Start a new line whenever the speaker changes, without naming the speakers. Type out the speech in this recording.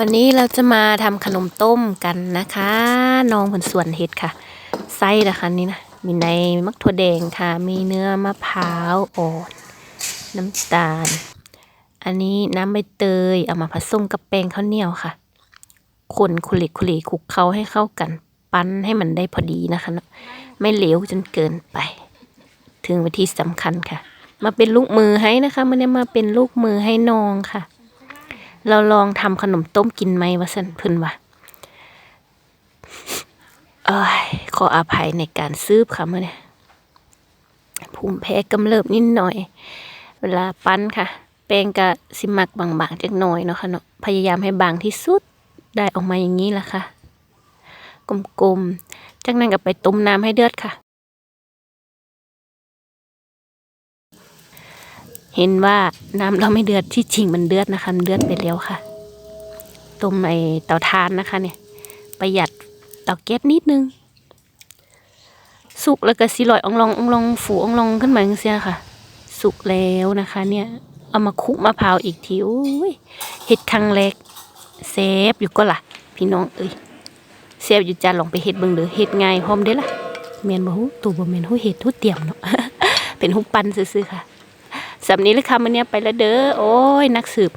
วันนี้เราจะมาทำขนมต้มกันนะคะ น้องผลส่วนเห็ดค่ะ ไส้นะคะนี่นะ มีในมะถั่วแดงค่ะ มีเนื้อมะพร้าวอ่อนน้ำตาล อันนี้น้ำใบเตย เอามาผสมกับแป้งข้าวเหนียวค่ะ คนคุลิคุลิคลุกเคล้าให้เข้ากัน ปั้นให้มันได้พอดีนะคะนะไม่เหลวจนเกินไป ถึงวิธีสำคัญค่ะ มาเป็นลูกมือให้นะคะมันนี้มาเป็นลูกมือให้น้องค่ะ เราลองทำขนมต้มกินไหมวะสันเพิ่นว่าเอ้ยขออภัยในการซืบค่ะมื่อนี้ภูมิแพ้กำเริบนิดหน่อย เวลาปั้นค่ะ แป้งก็สิมักบางๆจักหน่อยเนาะค่ะเนาะพยายามให้บางที่สุดได้ออกมาอย่างนี้ละค่ะ กลมๆ จากนั้นก็ไปต้มน้ำให้เดือดค่ะ เห็นว่าน้ำเราไม่เดือดที่จริงมันเดือดนะคะมันเดือดไปแล้วค่ะต้มไอเตาถ่านนะคะ เนี่ย ประหยัดเตาแก๊สนิดนึง สุกแล้วก็สิลอยองลององลองฝูองลองขึ้นมาเสียค่ะ สุกแล้วนะคะ เนี่ย เอามาคุกมะพร้าวอีกทีอุ้ยเฮ็ดครั้งแรกเซฟอยู่ก็ล่ะ พี่น้องเอ้ยเซฟอยู่จ้าลองไปเฮ็ดเบิ่งเด้อเฮ็ดง่ายพร้อมเด้ล่ะแม่นบ่ฮู้ตัวบ่แม่นฮู้เฮ็ดฮู้เตรียมเนาะเป็นฮู้ปั้นซื่อๆค่ะ สำนี้เลยค่ะมันนี้ไปแล้วเด้อโอ้ยนักสืบ